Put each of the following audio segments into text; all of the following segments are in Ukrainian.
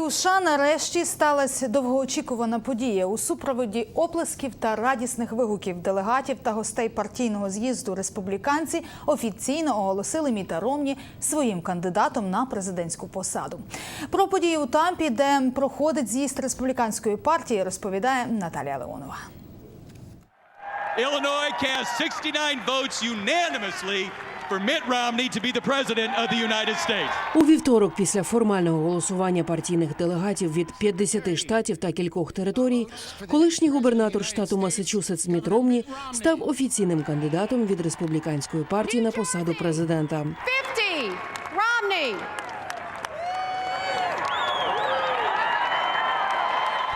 у нарешті сталася довгоочікувана подія у супроводі оплесків та радісних вигуків делегатів та гостей партійного з'їзду. Республіканці офіційно оголосили Міта Ромні своїм кандидатом на президентську посаду. Про події у Тампі, де проходить з'їзд республіканської партії, розповідає Наталія Леонова. Illinois cast 69 votes unanimously for Mitt Romney to be the president of the United States. У вівторок, після формального голосування партійних делегатів від 50 штатів та кількох територій, колишній губернатор штату Масачусетс Міт Ромні став офіційним кандидатом від республіканської партії на посаду президента. 50. Romney.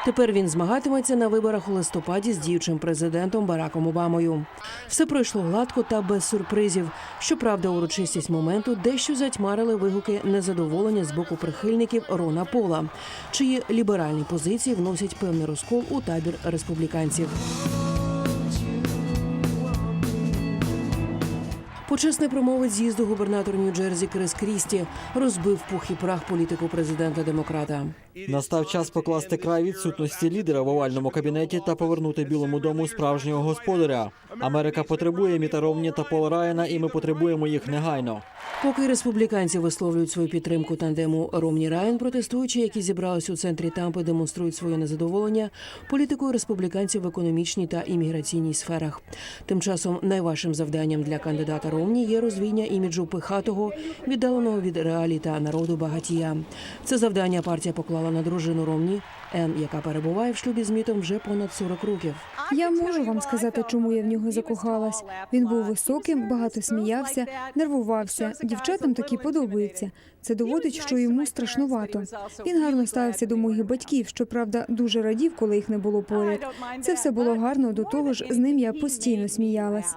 Тепер він змагатиметься на виборах у листопаді з діючим президентом Бараком Обамою. Все пройшло гладко та без сюрпризів. Щоправда, урочистість моменту дещо затьмарили вигуки незадоволення з боку прихильників Рона Пола, чиї ліберальні позиції вносять певний розкол у табір республіканців. Почесний промовець з'їзду губернатор Нью-Джерсі Крис Крісті розбив пух і прах політику президента демократа. Настав час покласти край відсутності лідера в овальному кабінеті та повернути Білому дому справжнього господаря. Америка потребує Міта Ромні та Пола Райана, і ми потребуємо їх негайно. Поки республіканці висловлюють свою підтримку тандему Ромні Райан, протестуючі, які зібрались у центрі Тампи, демонструють своє незадоволення політикою республіканців в економічній та імміграційній сферах. Тим часом найважчим завданням для кандидата Ромні є розвіння іміджу пихатого, віддаленого від реалій та народу багатія. Це завдання партія поклала на дружину Ромні Ен, яка перебуває в шлюбі з мітом вже понад 40 років. Я можу вам сказати, чому я в нього закохалась. Він був високим, багато сміявся, нервувався. Дівчатам такі подобаються. Це доводить, що йому страшнувато. Він гарно ставився до моїх батьків. Щоправда, дуже радів, коли їх не було поряд. Це все було гарно. До того ж, з ним я постійно сміялась.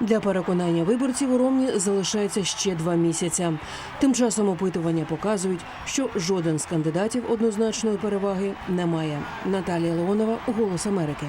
Для переконання виборців у Ромні залишається ще два місяця. Тим часом опитування показують, що жоден з кандидатів однозначної переваги не має. Наталія Леонова, Голос Америки.